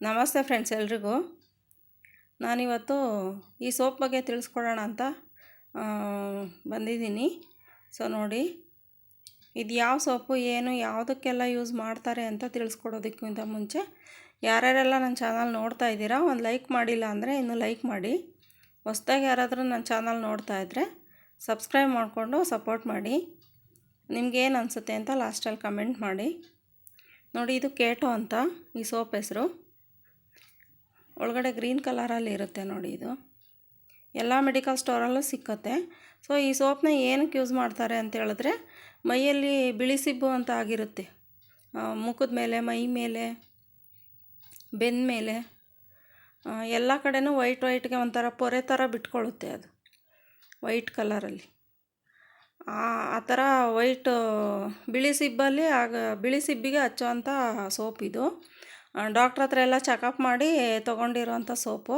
ನಮಸ್ತೆ ಫ್ರೆಂಡ್ಸ್ ಎಲ್ರಿಗೂ. ನಾನಿವತ್ತು ಈ ಸೋಪ್ ಬಗ್ಗೆ ತಿಳಿಸ್ಕೊಡೋಣ ಅಂತ ಬಂದಿದ್ದೀನಿ. ಸೊ ನೋಡಿ, ಇದು ಯಾವ ಸೋಪು, ಏನು, ಯಾವುದಕ್ಕೆಲ್ಲ ಯೂಸ್ ಮಾಡ್ತಾರೆ ಅಂತ ತಿಳಿಸ್ಕೊಡೋದಕ್ಕಿಂತ ಮುಂಚೆ ಯಾರ್ಯಾರೆಲ್ಲ ನನ್ನ ಚಾನಲ್ ನೋಡ್ತಾ ಇದ್ದೀರಾ, ಒಂದು ಲೈಕ್ ಮಾಡಿಲ್ಲ ಅಂದರೆ ಇನ್ನು ಲೈಕ್ ಮಾಡಿ. ಹೊಸ್ದಾಗಿ ಯಾರಾದರೂ ನನ್ನ ಚಾನಲ್ ನೋಡ್ತಾ ಇದ್ದರೆ ಸಬ್ಸ್ಕ್ರೈಬ್ ಮಾಡಿಕೊಂಡು ಸಪೋರ್ಟ್ ಮಾಡಿ. ನಿಮಗೇನು ಅನಿಸುತ್ತೆ ಅಂತ ಲಾಸ್ಟಲ್ಲಿ ಕಮೆಂಟ್ ಮಾಡಿ. ನೋಡಿ, ಇದು ಕೇಟೋ ಅಂತ, ಈ ಸೋಪ್ ಹೆಸರು. ಒಳಗಡೆ ಗ್ರೀನ್ ಕಲರಲ್ಲಿ ಇರುತ್ತೆ ನೋಡಿ ಇದು. ಎಲ್ಲ ಮೆಡಿಕಲ್ ಸ್ಟೋರಲ್ಲೂ ಸಿಕ್ಕತ್ತೆ. ಸೊ, ಈ ಸೋಪ್ನ ಏನಕ್ಕೆ ಯೂಸ್ ಮಾಡ್ತಾರೆ ಅಂತ ಹೇಳಿದ್ರೆ, ಮೈಯಲ್ಲಿ ಬಿಳಿ ಸಿಬ್ಬು ಅಂತ ಆಗಿರುತ್ತೆ. ಮುಖದ ಮೇಲೆ, ಮೈ ಮೇಲೆ ಬೆನ್ನ ಮೇಲೆ ಎಲ್ಲ ಕಡೆನೂ ವೈಟ್ ವೈಟ್ಗೆ ಒಂಥರ ಪೊರೆ ಥರ ಬಿಟ್ಕೊಳ್ಳುತ್ತೆ ಅದು, ವೈಟ್ ಕಲರಲ್ಲಿ. ಆ ಥರ ವೈಟ್, ಬಿಳಿ ಸಿಬ್ಬಲ್ಲಿ ಆಗ, ಬಿಳಿ ಸಿಬ್ಬಿಗೆ ಹಚ್ಚೋವಂಥ ಸೋಪ್ ಇದು. ಡಾಕ್ಟ್ರ್ ಹತ್ರ ಎಲ್ಲ ಚೆಕಪ್ ಮಾಡಿ ತೊಗೊಂಡಿರೋಂಥ ಸೋಪು.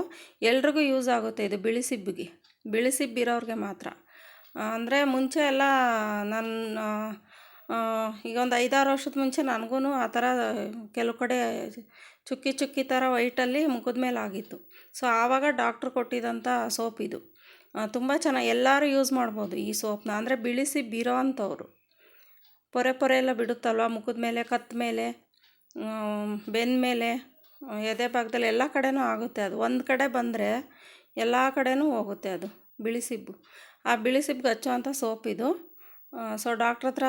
ಎಲ್ರಿಗೂ ಯೂಸ್ ಆಗುತ್ತೆ ಇದು ಬಿಳಿ ಸಿಬ್ಬಿಗೆ. ಬಿಳಿ ಸಿಬ್ಬಿರೋರಿಗೆ ಮಾತ್ರ. ಅಂದರೆ ಮುಂಚೆ ಎಲ್ಲ ನನ್ನ ಈಗ ಒಂದು ಐದಾರು ವರ್ಷದ ಮುಂಚೆ ನನಗೂ ಆ ಥರ ಕೆಲವು ಕಡೆ ಚುಕ್ಕಿ ಚುಕ್ಕಿ ಥರ ವೈಟಲ್ಲಿ ಮುಖದ ಮೇಲೆ ಆಗಿತ್ತು. ಸೊ ಆವಾಗ ಡಾಕ್ಟ್ರ್ ಕೊಟ್ಟಿದ್ದಂಥ ಸೋಪ್ ಇದು. ತುಂಬ ಚೆನ್ನಾಗಿ ಎಲ್ಲರೂ ಯೂಸ್ ಮಾಡ್ಬೋದು ಈ ಸೋಪ್ನ. ಅಂದರೆ ಬಿಳಿಸಿ ಬೀರೋ ಅಂಥವ್ರು. ಪೊರೆ ಪೊರೆ ಎಲ್ಲ ಬಿಡುತ್ತಲ್ವ ಮುಖದ ಮೇಲೆ ಕತ್ತ ಮೇಲೆ? ಬೆನ್ನ ಮೇಲೆ ಎದೆ ಭಾಗದಲ್ಲಿ ಎಲ್ಲ ಕಡೆನೂ ಆಗುತ್ತೆ ಅದು. ಒಂದು ಕಡೆ ಬಂದರೆ ಎಲ್ಲ ಕಡೆನೂ ಹೋಗುತ್ತೆ ಅದು, ಬಿಳಿ ಸಿಬ್ಬು ಆ ಬಿಳಿ ಸಿಬ್ಬಿಗೆ ಹಚ್ಚುವಂಥ ಸೋಪ್ ಇದು. ಸೊ ಡಾಕ್ಟ್ರ್ ಹತ್ರ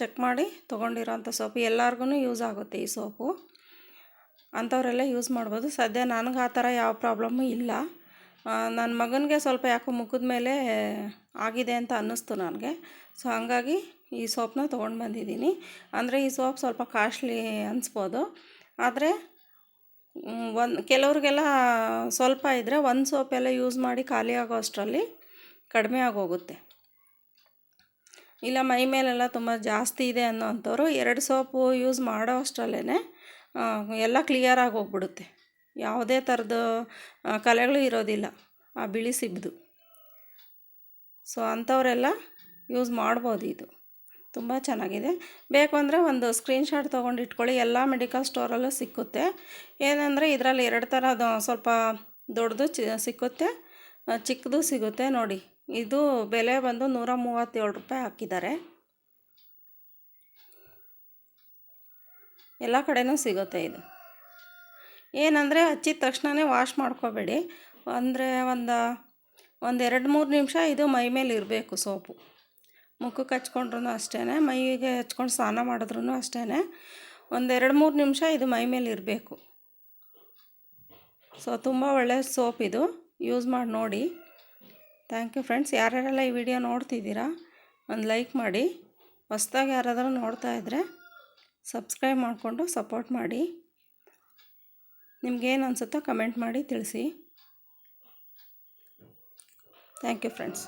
ಚೆಕ್ ಮಾಡಿ ತೊಗೊಂಡಿರೋಂಥ ಸೋಪ್. ಎಲ್ಲರಿಗೂ ಯೂಸ್ ಆಗುತ್ತೆ ಈ ಸೋಪು. ಅಂಥವರೆಲ್ಲ ಯೂಸ್ ಮಾಡ್ಬೋದು. ಸದ್ಯ ನನಗೆ ಆ ಥರ ಯಾವ ಪ್ರಾಬ್ಲಮ್ಮು ಇಲ್ಲ. ನನ್ನ ಮಗನಿಗೆ ಸ್ವಲ್ಪ ಯಾಕೋ ಮುಖದ ಮೇಲೆ ಆಗಿದೆ ಅಂತ ಅನ್ನಿಸ್ತು ನನಗೆ. ಸೊ ಹಾಗಾಗಿ ಈ ಸೋಪನ್ನ ತೊಗೊಂಡು ಬಂದಿದ್ದೀನಿ. ಅಂದರೆ ಈ ಸೋಪ್ ಸ್ವಲ್ಪ ಕಾಸ್ಟ್ಲಿ ಅನಿಸ್ಬೋದು. ಆದರೆ ಒಂದು, ಕೆಲವ್ರಿಗೆಲ್ಲ ಸ್ವಲ್ಪ ಇದ್ದರೆ ಒಂದು ಸೋಪೆಲ್ಲ ಯೂಸ್ ಮಾಡಿ ಖಾಲಿ ಆಗೋ ಅಷ್ಟರಲ್ಲಿ ಕಡಿಮೆ ಆಗೋಗುತ್ತೆ. ಇಲ್ಲ, ಮೈ ಮೇಲೆಲ್ಲ ತುಂಬ ಜಾಸ್ತಿ ಇದೆ ಅನ್ನೋವಂಥವ್ರು ಎರಡು ಸೋಪು ಯೂಸ್ ಮಾಡೋ ಅಷ್ಟರಲ್ಲೇ ಎಲ್ಲ ಕ್ಲಿಯರಾಗಿ ಹೋಗ್ಬಿಡುತ್ತೆ. ಯಾವುದೇ ಥರದ ಕಲೆಗಳು ಇರೋದಿಲ್ಲ. ಆ ಬಿಳಿ ಸಿಬ್ದು. ಸೊ ಅಂಥವರೆಲ್ಲ ಯೂಸ್ ಮಾಡ್ಬೋದು ಇದು. ತುಂಬ ಚೆನ್ನಾಗಿದೆ. ಬೇಕು ಅಂದರೆ ಒಂದು ಸ್ಕ್ರೀನ್ಶಾಟ್ ತೊಗೊಂಡು ಇಟ್ಕೊಳ್ಳಿ. ಎಲ್ಲ ಮೆಡಿಕಲ್ ಸ್ಟೋರಲ್ಲೂ ಸಿಕ್ಕುತ್ತೆ. ಏನಂದರೆ ಇದರಲ್ಲಿ ಎರಡು ಥರದ ಸ್ವಲ್ಪ ದೊಡ್ಡದು ಚಿ, ಸಿಕ್ಕುತ್ತೆ. ಚಿಕ್ಕದು ಸಿಗುತ್ತೆ ನೋಡಿ. ಇದು ಬೆಲೆ ಬಂದು ನೂರ ಮೂವತ್ತೇಳು ರೂಪಾಯಿ ಹಾಕಿದ್ದಾರೆ. ಎಲ್ಲ ಕಡೆಯೂ ಸಿಗುತ್ತೆ ಇದು. ಏನಂದರೆ ಹಚ್ಚಿದ ತಕ್ಷಣವೇ ವಾಶ್ ಮಾಡ್ಕೋಬೇಡಿ. ಅಂದರೆ ಒಂದು ಒಂದು ಎರಡು ಮೂರು ನಿಮಿಷ ಇದು ಮೈ ಮೇಲೆ ಇರಬೇಕು ಸೋಪು. ಮುಖಕ್ಕೆ ಹಚ್ಕೊಂಡ್ರೂ ಅಷ್ಟೇ ಮೈಗೆ ಹಚ್ಕೊಂಡು ಸ್ನಾನ ಮಾಡಿದ್ರೂ ಅಷ್ಟೇ ಒಂದು ಎರಡು ಮೂರು ನಿಮಿಷ ಇದು ಮೈ ಮೇಲೆ ಇರಬೇಕು. ಸೊ ತುಂಬ ಒಳ್ಳೆಯ ಸೋಪ್ ಇದು. ಯೂಸ್ ಮಾಡಿ ನೋಡಿ. ಥ್ಯಾಂಕ್ ಯು ಫ್ರೆಂಡ್ಸ್ ಯಾರ್ಯಾರೆಲ್ಲ ಈ ವಿಡಿಯೋ ನೋಡ್ತಿದ್ದೀರಾ, ಒಂದು ಲೈಕ್ ಮಾಡಿ. ಹೊಸ್ದಾಗಿ ಯಾರಾದರೂ ನೋಡ್ತಾ ಇದ್ದರೆ ಸಬ್ಸ್ಕ್ರೈಬ್ ಮಾಡಿಕೊಂಡು ಸಪೋರ್ಟ್ ಮಾಡಿ. ನಿಮ್ಗೇನು ಅನಿಸುತ್ತೋ ಕಮೆಂಟ್ ಮಾಡಿ ತಿಳಿಸಿ. Thank you friends